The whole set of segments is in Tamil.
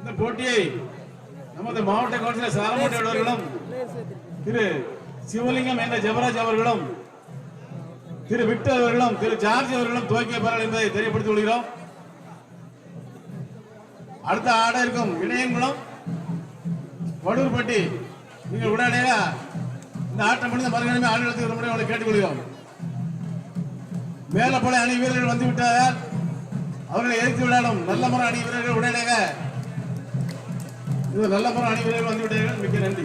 இந்த போட்டியை நமது மாவட்ட கவுன்சிலர் சாரமூட்டி அவர்களும் திரு சிவலிங்கம் என்ற ஜெபராஜ் அவர்களும் திரு விக்டர் அவர்களும் திரு ஜார்ஜ் அவர்களும் துவக்கிய வைப்பார்கள் என்பதை தெரியப்படுத்திக் கொள்கிறோம். அடுத்த ஆட இருக்கும் இணையங்குளம் வடூர்பட்டி நீங்கள் உடனடியாக இந்த ஆட்டம் முடிந்த மறுகணமே ஆடுகளத்துக்கு முறை அவங்களை கேட்டுக்கொள்கிறோம். மேலப்படை அணி வீரர்கள் வந்துவிட்டார்கள். அவர்களை எதிர்த்து விளையாடும் நல்ல முறை அணி வீரர்கள் உடனடியாக இது நல்ல மரம் அணி வந்துவிட்டீர்கள் வந்து மிக்க நன்றி.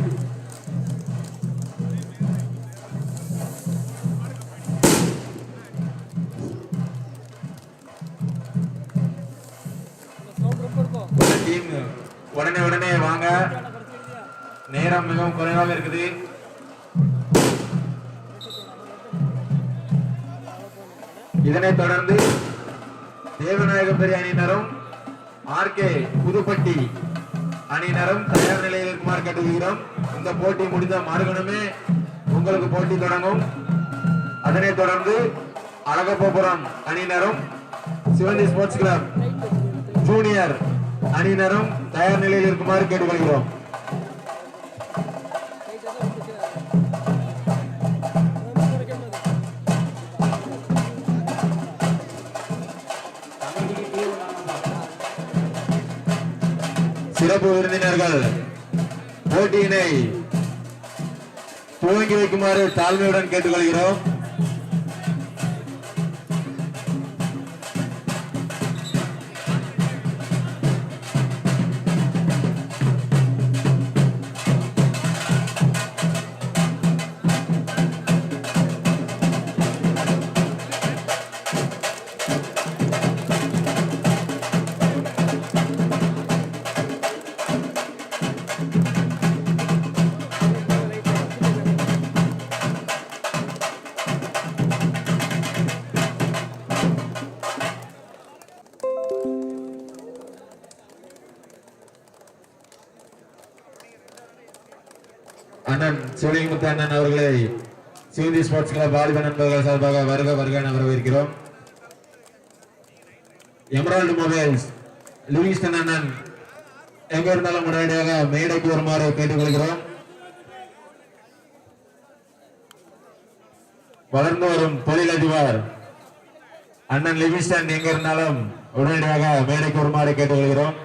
உடனே உடனே வாங்க. நேரம் மிகவும் குறைவாக இருக்குது. இதனைத் தொடர்ந்து தேவநாயக பெரிய அணியினரும் ஆர்கே புதுப்பட்டி அணியினரும் தயார் நிலையில் இருக்குமாறு கேட்டுக்கிறோம் இந்த போட்டி முடிந்த மறுகணமே உங்களுக்கு போட்டி தொடங்கும். அதனைத் தொடர்ந்து அழகப்பபுரம் அணியினரும் சிவந்தி ஸ்போர்ட்ஸ் கிளப் ஜூனியர் அணியினரும் தயார் நிலையில் இருக்குமாறு கேட்டுக்கொள்கிறோம். சிறப்பு விருந்தினர்கள் போட்டியினை துவங்கி வைக்குமாறு தாழ்மையுடன் கேட்டுக்கொள்கிறோம். அண்ணன் அண்ணன் அவர்களை சிவந்தி ஸ்போர்ட்ஸ் கிளப் வாலிப நண்பர்கள் சார்பாக வருக வருக என வரவேற்கிறோம். எமரால்டு மொபைல்ஸ் லிவிங்ஸ்டன் அண்ணன் எங்க இருந்தாலும் உடனடியாக மேடைக்கு வருமாறு கேட்டுக்கொள்கிறோம். வளர்ந்து வரும் தொழிலதிபர் அண்ணன் லிவிங்ஸ்டன் எங்க இருந்தாலும் உடனடியாக மேடைக்கு வருமாறு கேட்டுக்கொள்கிறோம்.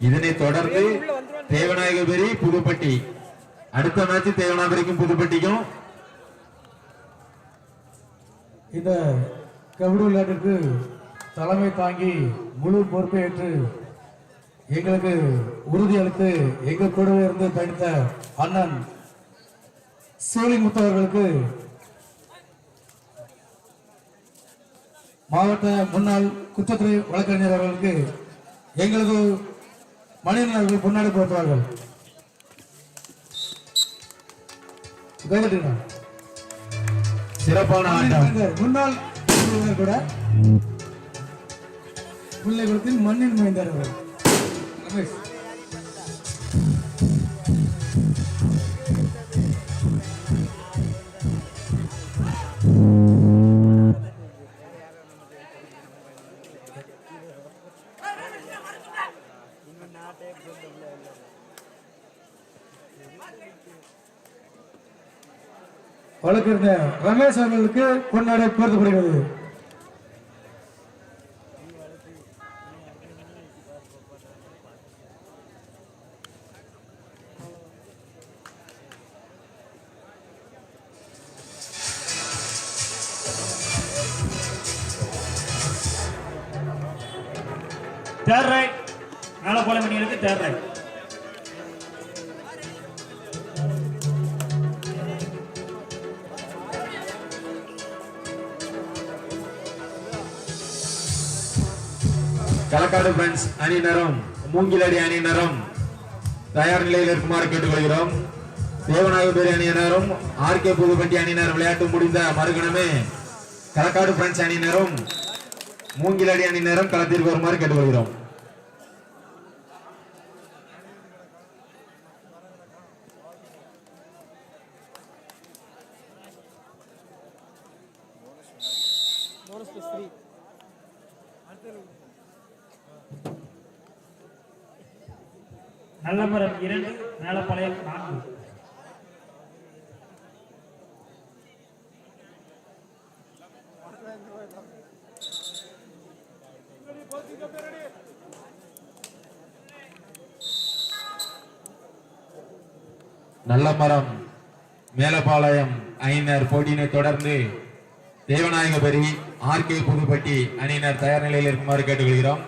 இதனைத் தொடர்ந்து தேவநாயகபுரி புதுப்பட்டி. அடுத்த மேட்ச் தேவநாயகபுரிக்கும் புதுப்பட்டிக்கும். இந்த கபடி விளையாட்டுக்கு தலைமை தாங்கி முழு பொறுப்பை ஏற்று எங்களுக்கு உறுதியளித்து எங்க கூடவே இருந்து பயணித்த அண்ணன் சோழிமுத்து அவர்களுக்கு மாவட்ட முன்னாள் குற்றத்துறை வழக்கறிஞர் அவர்களுக்கு எங்களது மனிதர்கள் போட்டுவார்கள். கைதட்டுங்க சிறப்பான முன்னாள் கூட பிள்ளைகளுக்கு மண்ணின் மைந்தார் அவர் ரமேஷ் வழக்கறிஞர் ரமேஷ் அவர்களுக்கு கொண்டாட போர்த்தப்படுகிறது. அணியினரும் மூங்கிலடி அணியினரும் தயார் நிலையில் இருக்குமாறு கேட்டுக்கொள்கிறோம். தேவநாயகபுரி அணியினரும் ஆர்கே புதுப்பட்டி அணியினர் விளையாட்டு முடிந்த மறுகணமே களக்காடு பிரெஞ்சு அணியினரும் மூங்கிலடி அணியினரும் களத்திற்கு வருமாறு கேட்டுக்கொள்கிறோம். விளம்பரம் இரண்டு மேலப்பாளையம் நான்கு. நல்லமரம் மேலப்பாளையம் அணியினர் போட்டியினை தொடர்ந்து தேவநாயகபுரி ஆர்கே புதுப்பட்டி அணியினர் தயார் நிலையில் இருக்குமாறு கேட்டுக்கொள்கிறோம்.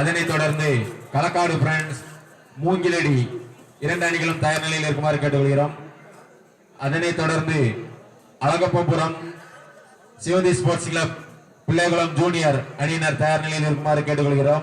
அதனைத் தொடர்ந்து களக்காடு பிரான்ஸ் மூங்கிலடி. இரண்டு அணிகளும் தயார் நிலையில் இருக்குமாறு கேட்டுக்கொள்கிறோம். அதனைத் தொடர்ந்து Alagappapuram Sivanthi sports club Pillaikulam junior அணியினர் தயார் நிலையில் இருக்குமாறு கேட்டுக்கொள்கிறோம்.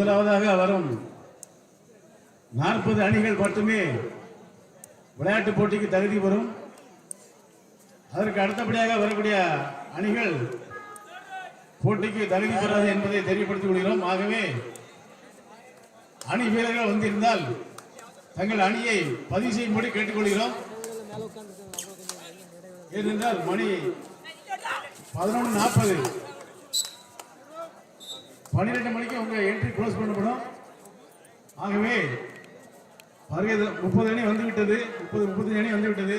முதலாவதாக வரும் நாற்பது அணிகள் மட்டுமே விளையாட்டு போட்டிக்கு தகுதி பெறும். அதற்கு அடுத்தபடியாக வரக்கூடிய அணிகள் போட்டிக்கு தகுதி பெறாது என்பதை தெரியப்படுத்திக் கொள்கிறோம். ஆகவே அணி வீரர்கள் வந்திருந்தால் தங்கள் அணியை பதிவு செய்யும்படி கேட்டுக்கொள்கிறோம் ஏனென்றால் மணி பதினொன்று நாற்பது. பன்னிரெண்டு மணிக்கு உங்க என்ட்ரி க்ளோஸ் பண்ணப்படும். ஆகவே வருகை முப்பது அணி வந்து விட்டது. முப்பது முப்பத்தஞ்சு அணி வந்து விட்டது.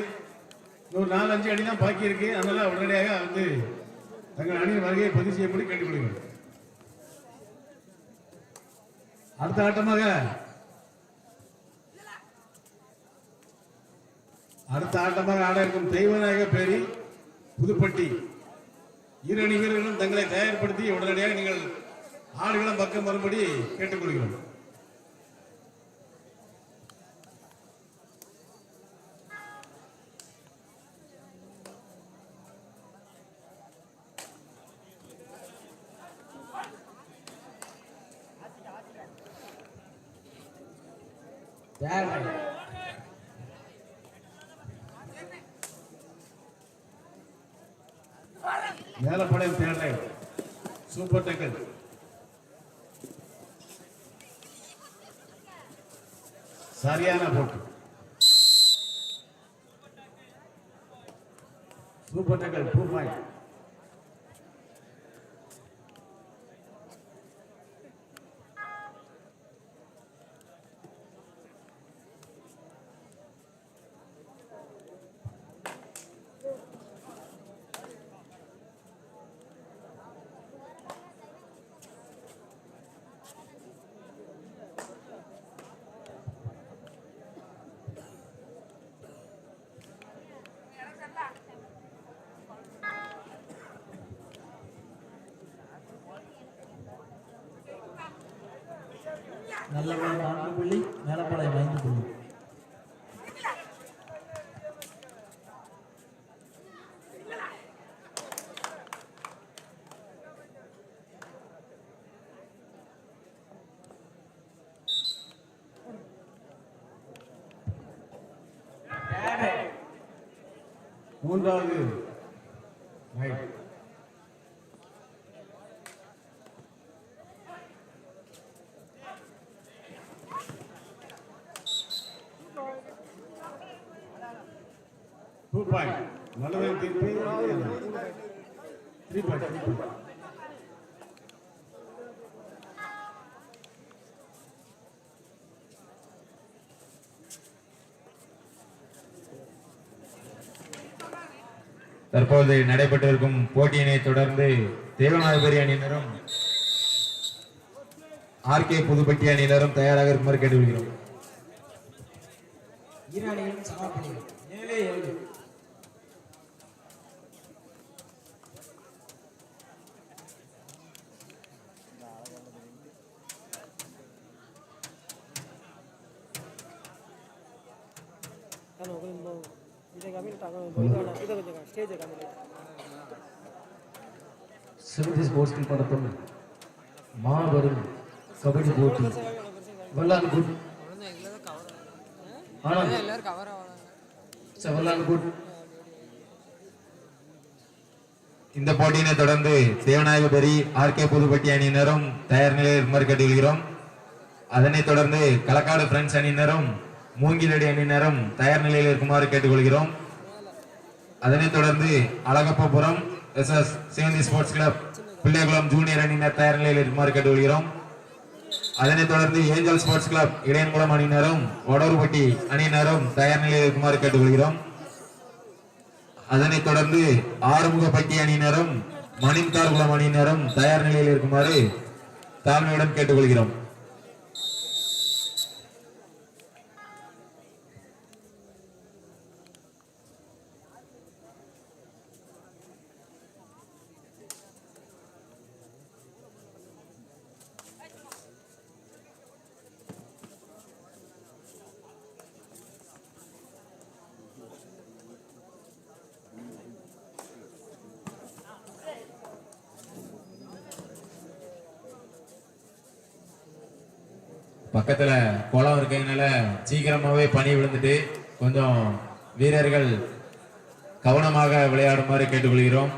ஒரு நாலு அஞ்சு அணி தான் பாக்கி இருக்கு. அதனால உடனடியாக வந்து தங்கள் அணியின் வருகையை பதிவு செய்யும்படி கேட்டுக்கொள்கிறேன். அடுத்த ஆட்டமாக அடுத்த ஆட்டமாக ஆட இருக்கும் தெய்வநாயக பேரி புதுப்பட்டி. இரு அணி வீரர்களும் தங்களை தயார்படுத்தி உடனடியாக நீங்கள் ஆடுகளம் பக்கம் வரும்படி கேட்டுக்கொள்கிறோம். மேலப்பாளையம் தேடுறேன் சூப்பர் டக்கல் சரியான போட்டு. சூப்பர் டக்கல் டூ பாயிண்ட் நல்லபாளையம் நான்கு புள்ளி. மேலப்பாளையம் ஐந்து புள்ளி மூன்றாவது. டூ பாயிண்ட் நல்லதாக திருப்பி த்ரீ பாயிண்ட் தற்போது நடைபெற்றிருக்கும் போட்டியினை தொடர்ந்து தேவநாதபுரி அணியினரும் ஆர்கே புதுப்பட்டி அணியினரும் தயாராக இருக்குமாறு கேட்டுக்கொள்கிறோம். சிவந்தி ஸ்போர்ட்ஸ் நடத்தும் மாபெரும் கபடி போட்டி வல்லான்குட் வல்லான்குட் இந்த போட்டியினை தொடர்ந்து தேவநாயகபுரி ஆர்கே புதுப்பட்டி அணியினரும் தயார் நிலையில் இருக்குமாறு கேட்டுக்கொள்கிறோம் அதனைத் தொடர்ந்து களக்காடு பிரெண்ட்ஸ் அணியினரும் மூங்கிலடி அணியினரும் தயார் நிலையில் இருக்குமாறு கேட்டுக்கொள்கிறோம். அதனைத் தொடர்ந்து Alagappapuram S S Sivanthi sports club Pillaikulam junior அணியினர் தயார் நிலையில் இருக்குமாறு கேட்டுக்கொள்கிறோம். அதனைத் தொடர்ந்து ஏஞ்சல் ஸ்போர்ட்ஸ் கிளப் இடையன்குளம் அணியினரும் வடூர்பட்டி அணியினரும் தயார் நிலையில் இருக்குமாறு கேட்டுக்கொள்கிறோம். அதனைத் தொடர்ந்து ஆறுமுகப்பட்டி அணியினரும் மணிந்தார்குளம் அணியினரும் தயார் நிலையில் இருக்குமாறு தாழ்மையுடன் கேட்டுக்கொள்கிறோம். பக்கத்தில் குளம் இருக்கிறதுனால சீக்கிரமாவே பனி விழுந்துட்டு கொஞ்சம் வீரர்கள் கவனமாக விளையாடுமாறு கேட்டுக்கொள்கிறோம்.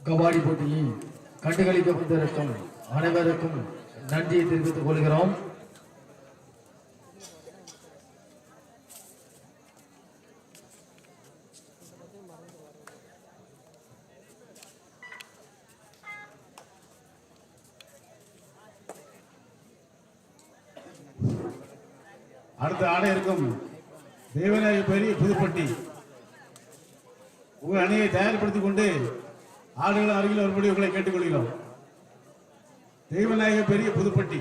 கபாடி போட்டியில் கண்டுகளிக்கப்பட்டிருக்கும் அனைவருக்கும் நன்றியை தெரிவித்துக் கொள்கிறோம் அடுத்த ஆட இருக்கும் தேவநாயக பெரிய புதுப்பட்டி உங்கள் அணியை தயார்படுத்திக் கொண்டு ஆடுகள் அருகில் வரும்படி உங்களை கேட்டுக்கொள்கிறோம் தெய்வநாயக பெரிய புதுப்பட்டி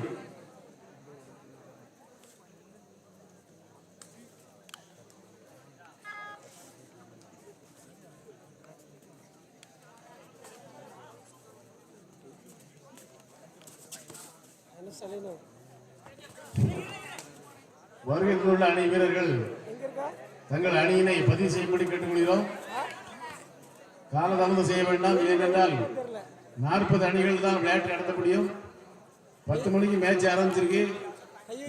என்ன சொல்லணும். வருகை உள்ள அணி வீரர்கள் தங்கள் அணியினை பதிவு செய்யும்படி கேட்டுக்கொள்கிறோம். காலதாமதம் செய்ய வேண்டாம். ஏனென்றால் நாற்பது அணிகள் தான் விளையாட்டு நடத்த முடியும் பத்து மணிக்கு மேட்ச் ஆரம்பிச்சிருக்கு.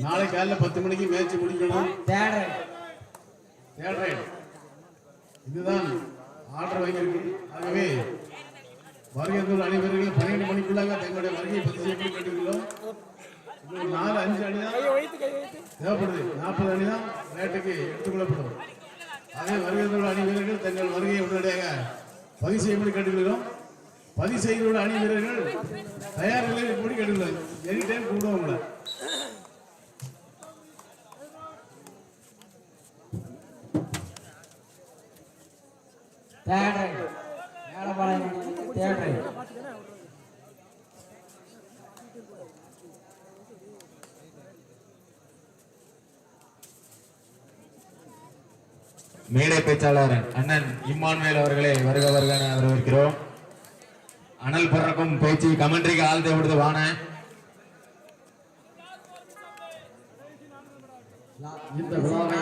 நாளை காலைல பத்து மணிக்கு மேட்ச் முடிக்கணும். இதுதான் ஆர்டர் வாங்கியிருக்கு ஆகவே வருகின்ற அனைவர்கள் பன்னிரண்டு மணிக்குள்ளாக தங்களுடைய வருகையை பதிவு செய்யப்பட்டு கேட்டுக்கிறோம் நாலு அஞ்சு அணி தான் தேவைப்படுது. நாற்பது அணி தான் விளையாட்டுக்கு எடுத்துக்கொள்ளப்படும். அதே வருகின்ற அணி வீரர்கள் தங்கள் வருகையை உடனடியாக பதிவு செய்யும்படி கேட்டுக்கிறோம் பதிவு செய்கிற அணி வீரர்கள் தயார் நிலையில் இருக்கும்படி கேட்டுக்கிறோம் எனி டைம் கூப்பிடுவோம் உங்களை தேர்ட் தேடுறேன் மேடை பேச்சாளர் அண்ணன் இம்மான்வேல் அவர்களை வருக வருக வரவேற்கிறோம். அனல் பறக்கும் பேச்சு கமெண்ட்ரிக்கு ஆள் தேவைப்படுது வான இந்த விழாவை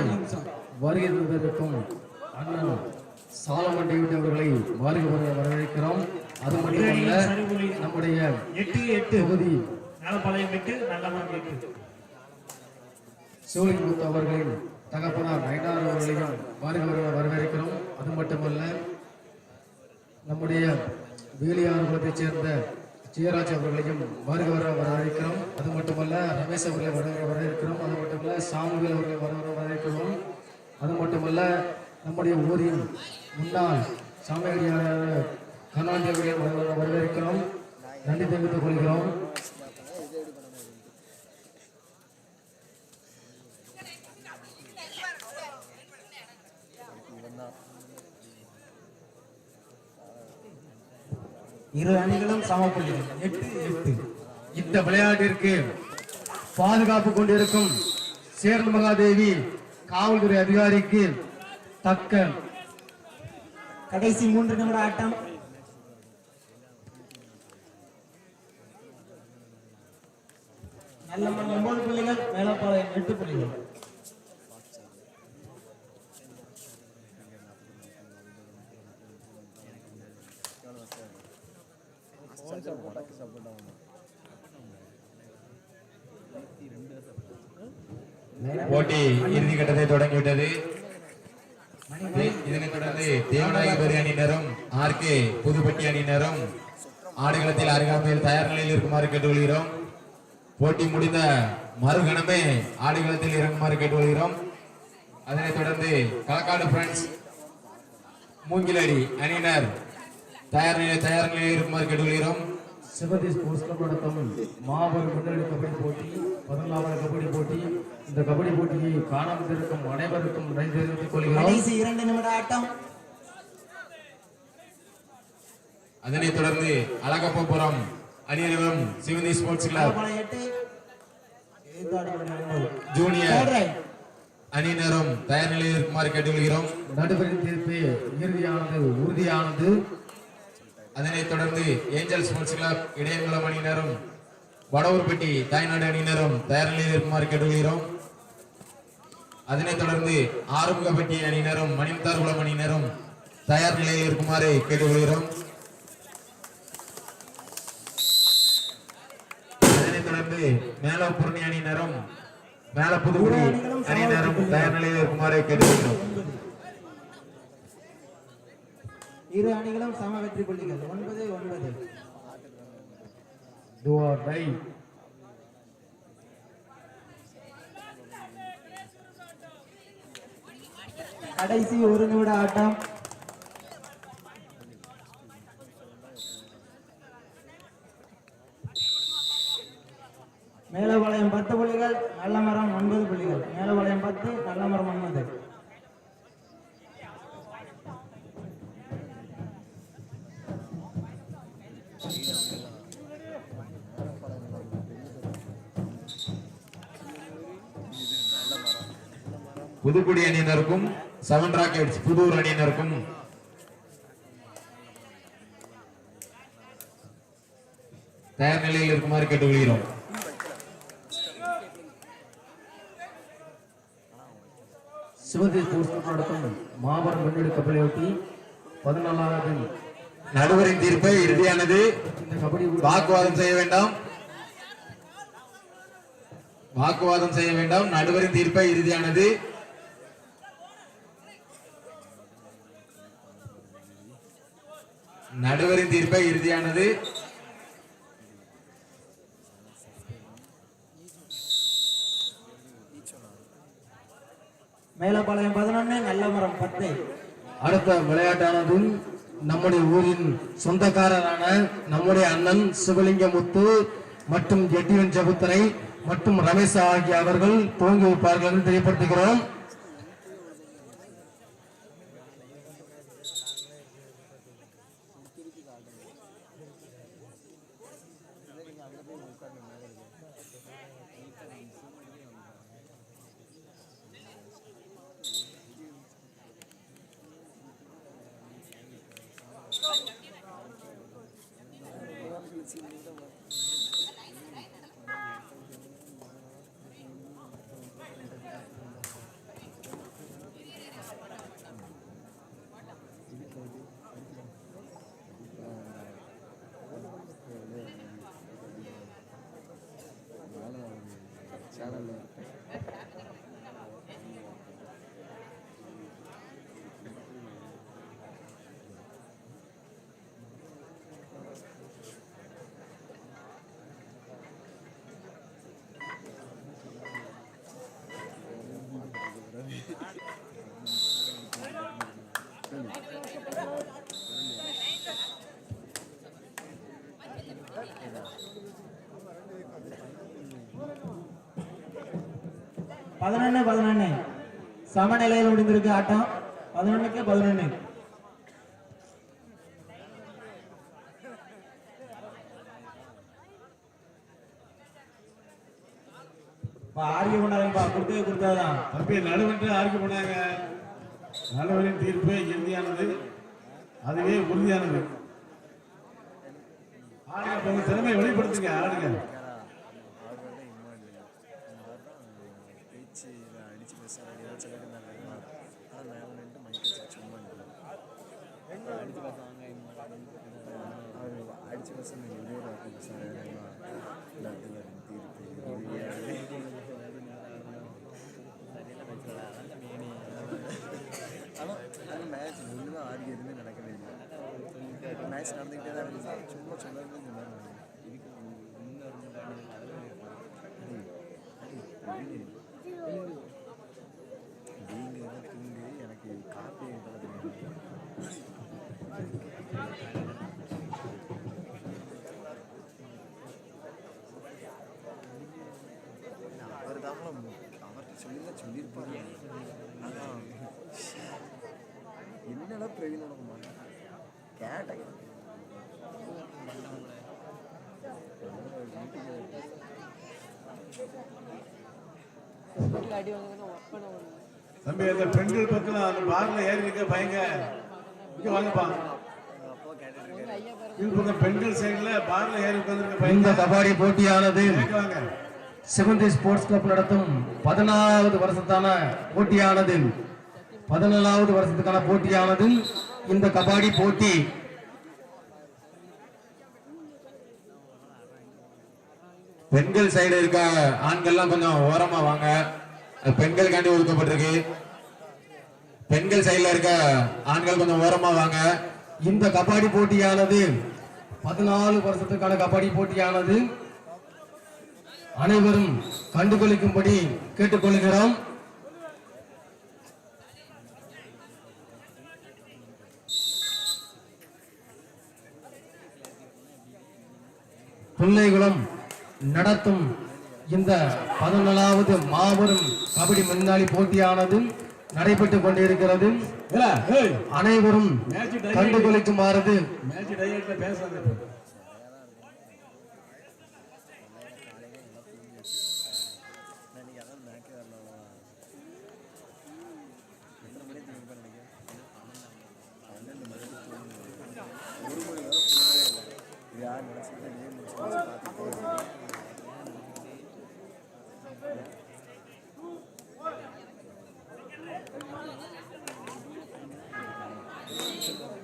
வருகை தந்திருக்கும் அண்ணன் சாலமன் டேவிட் அவர்களை வருக வருக வரவேற்கிறோம். அது மட்டுமல்ல நம்முடைய எட்டு எட்டு. தொகுதி மேலப்பாளையம் எட்டு நல்லமன் எட்டு. சிவலிங்குத்து அவர்களின் தகப்பனார் நயனார் அவர்களையும் வருக வருக வரவேற்கிறோம். அது மட்டுமல்ல நம்முடைய வேலியார் குலத்தைச் சேர்ந்த ஜெயராஜ் அவர்களையும் வருக வர வரவேற்கிறோம். அது மட்டுமல்ல ரமேஷ் அவர்களை வர வர வரவேற்கிறோம். அது மட்டுமல்ல சாமுவேல் அவர்களை வர வர வரவேற்கிறோம். அது மட்டுமல்ல நம்முடைய ஊரின் முன்னாள் சாமியாடியார் கருணாநிதி அவர்களை வரவேற்கிறோம். நன்றி தெரிவித்துக் கொள்கிறோம். இரு அணிகளும் சமப்புள்ளி. எட்டு எட்டு. இந்த விளையாட்டிற்கு பாதுகாப்பு கொண்டிருக்கும் சேர்ந்த மகாதேவி காவல்துறை அதிகாரிக்கு தக்க கடைசி மூன்று நிமிட ஆட்டம். நல்ல ஒன்பது புள்ளிகள் மேலப்பாளையம் எட்டு புள்ளிகள். போட்டி இறுதி கட்டத்தை தொடங்கிவிட்டது. இதனைத் தொடர்ந்து தேவநாயகபுரி அணியினரும் ஆர்கே புதுப்பட்டி அணியினரும் ஆடுகளத்தில் அருகாமையில் தயார் நிலையில் இருக்குமாறு கேட்டுக்கொள்கிறோம். போட்டி முடிந்த மறுகணமே ஆடுகளத்தில் இறங்குமாறு கேட்டுக்கொள்கிறோம். அதனைத் தொடர்ந்து களக்காடு ஃப்ரெண்ட்ஸ் மூங்கிலடி அணியினர் தயார் நிலை தயார் நிலையில் இருக்குமாறு கேட்டுக்கொள்கிறோம். சிவதி ஸ்போர்ட்ஸ் கிளப் நடத்தும் மாபெரும் முன்னணி கபடி போட்டி பதினாலாவது கபடி போட்டி. இந்த கபடி போட்டியை காணாமல் இருக்கும் அனைவருக்கும் நன்றி தெரிவித்துக் கொள்கிறோம். கடைசி இரண்டு நிமிட ஆட்டம். அதனைத் தொடர்ந்து அழகப்பபுரம் அணியினரும் சிவந்தி ஸ்போர்ட்ஸ் கிளப் மேலப்பாளையம் எட்டு எதிர்த்தாடுபவன் ஒன்பது. ஜூனியர். அணியினரும் தயார் நிலையில் இருக்குமாறு கேட்டுக்கொள்கிறோம். நடுவரின் தீர்ப்பு இறுதியானது உறுதியானது. அதனைத் தொடர்ந்து ஏஞ்சல் ஸ்போர்ட்ஸ் கிளப் இடையங்குளம் அணியினரும் வடவூர்பட்டி தாய்நாடு அணியினரும் தயார் நிலையில் இருக்குமாறு கேட்டுக்கொள்கிறோம். அதனைத் தொடர்ந்து ஆறுமுகப்பட்டி அணியினரும் மணிமுத்தார்குளம் அணியினரும் தயார் நிலையில் இருக்குமாறு கேட்டுக்கொள்கிறோம். அதனைத் தொடர்ந்து மேலப்பூர்ணி அணியினரும் மேலப்புதுக்குடி அணியினரும் தயார் நிலையில் இருக்குமாறு கேட்டுக்கொள்கிறோம். இரு அணிகளும் சம வெற்றி புள்ளிகள். ஒன்பது ஒன்பது. Die. கடைசி ஒரு நிமிட ஆட்டம். புதுக்குடி அணியினருக்கும் செவன் ராக்கெட்ஸ் புதூர் அணியினருக்கும். தயார் நிலையில் இருக்குமாறு கேட்டுக்கொள்கிறோம் நடத்தும் மாபெரும் பதினாலாவது நடுவரின் தீர்ப்பை இறுதியானது வாக்குவாதம் செய்ய வேண்டாம். வாக்குவாதம் செய்ய வேண்டாம். நடுவரின் தீர்ப்பை இறுதியானது தீர்ப்பை இறுதியானது. மேலபாளையம் பதினொன்னு நல்ல மரம் பத்து. அடுத்த விளையாட்டானது நம்முடைய ஊரின் சொந்தக்காரரான நம்முடைய அண்ணன் சிவலிங்கமுத்து மற்றும் ஜெட்டிவன் ஜபுத்தரை மற்றும் ரமேஷ் ஆகிய அவர்கள் துவங்கி வைப்பார்கள் என்று தெரியப்படுத்துகிறோம். Amém. பதினொன்று பதினொன்று சமநிலையில் முடிந்திருக்கு ஆட்டம். பதினொன்றுக்கு பதினொன்று ஆர்கிய பண்ணாதீங்கப்பா கொடுத்தே கொடுத்தாதான் தம்பி நடுவன்று ஆர்க்கு பண்ணாங்க நடுவரின் தீர்ப்பு இறுதியானது. அதுவே உறுதியானது. ஆடுங்க இப்ப உங்க திறமை வெளிப்படுத்துங்க ஆடுங்க மேட்ச் ஒன்றுதான் ஆடி எதுவுமே நடக்கவே இல்லை மேட்ச் நடந்துக்கிட்டே தான் இருந்துச்சு சும்மா சொன்னது சொன்னாங்க இதுக்கு என்னடா கேட்டேன் முடியும் தம்பி அந்த பெண்கள் பக்கம் அந்த பார்ல ஏறி இருக்க பயங்க. இங்க வாங்கப்பா. இது பக்கம் பெண்கள் சைடுல பார்ல ஏறி உட்கார்ந்திருக்க இந்த பையங்க கபாடி போட்டியானது வாங்க. சிவந்தி ஸ்போர்ட்ஸ் கிளப் நடத்தும் பதினாலாவது வருஷத்தான போட்டியானது பதினாலாவது வருஷத்துக்கான போட்டியானது இந்த கபாடி போட்டி. பெண்கள் சைடு இருக்க ஆண்கள்லாம் கொஞ்சம் ஓரமா வாங்க. பெண்களுக்காண்டி ஒதுக்கப்பட்டிருக்கு. பெண்கள் சைடுல இருக்க ஆண்கள் கொஞ்சம் ஓரமா வாங்க. இந்த கபாடி போட்டியானது பதினாலு வருஷத்துக்கான கபாடி போட்டியானது அனைவரும் கண்டுகளிக்கும்படி கேட்டுக்கொள்கிறோம். பிள்ளைகளும் நடத்தும் இந்த பதினாலாவது மாபெரும் கபடி முன்னாடி போட்டியானது நடைபெற்றுக் கொண்டிருக்கிறது. அனைவரும் மேட்ச் Mexico.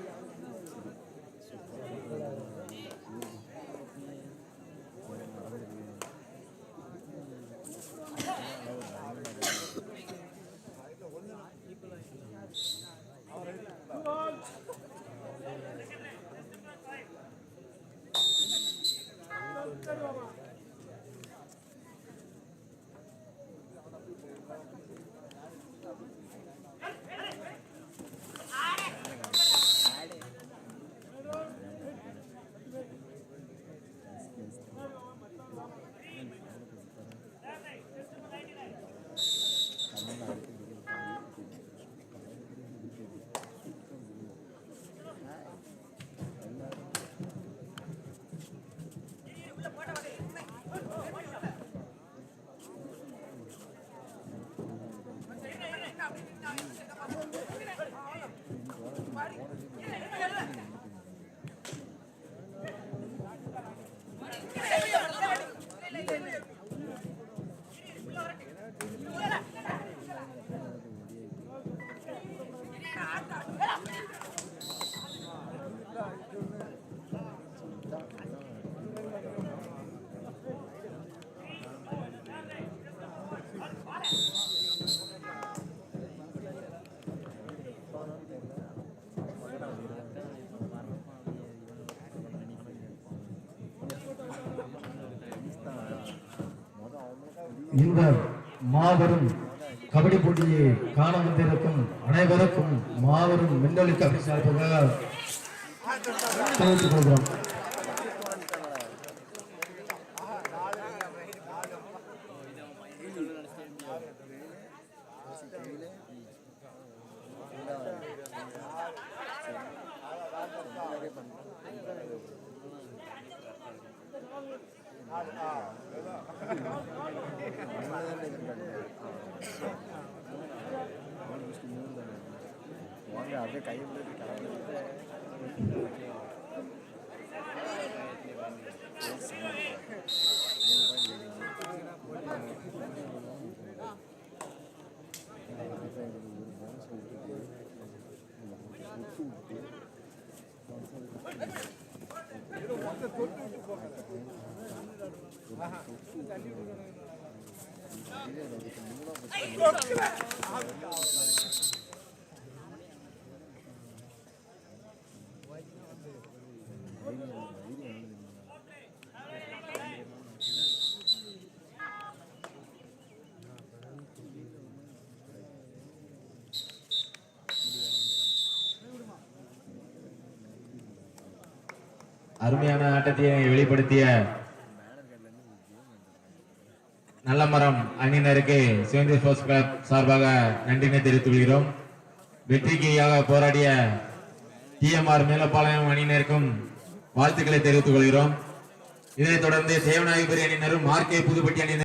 இந்த மாபெரும் கபடி போட்டியை காண வந்திருக்கும் அனைவருக்கும் மாபெரும் மின்னொலி கபடி சார்பாக தெரிவித்துக் கொள்கிறோம். போகல. அருமையான ஆட்டத்தை வெளிப்படுத்திய நல்ல மரம் அணியினருக்கு சிவந்தி ஸ்போர்ட்ஸ் கிளப் சார்பாக நன்றினை தெரிவித்துக் கொள்கிறோம். வெற்றிக்காக போராடிய டிஎம்ஆர் மேலப்பாளையம் அணியினருக்கும் வாழ்த்துக்களை தெரிவித்துக் கொள்கிறோம். இதனைத் தொடர்ந்து சேவநாயகபுரி அணியினரும் ஆர்கே புதுப்பட்டி அணியினர்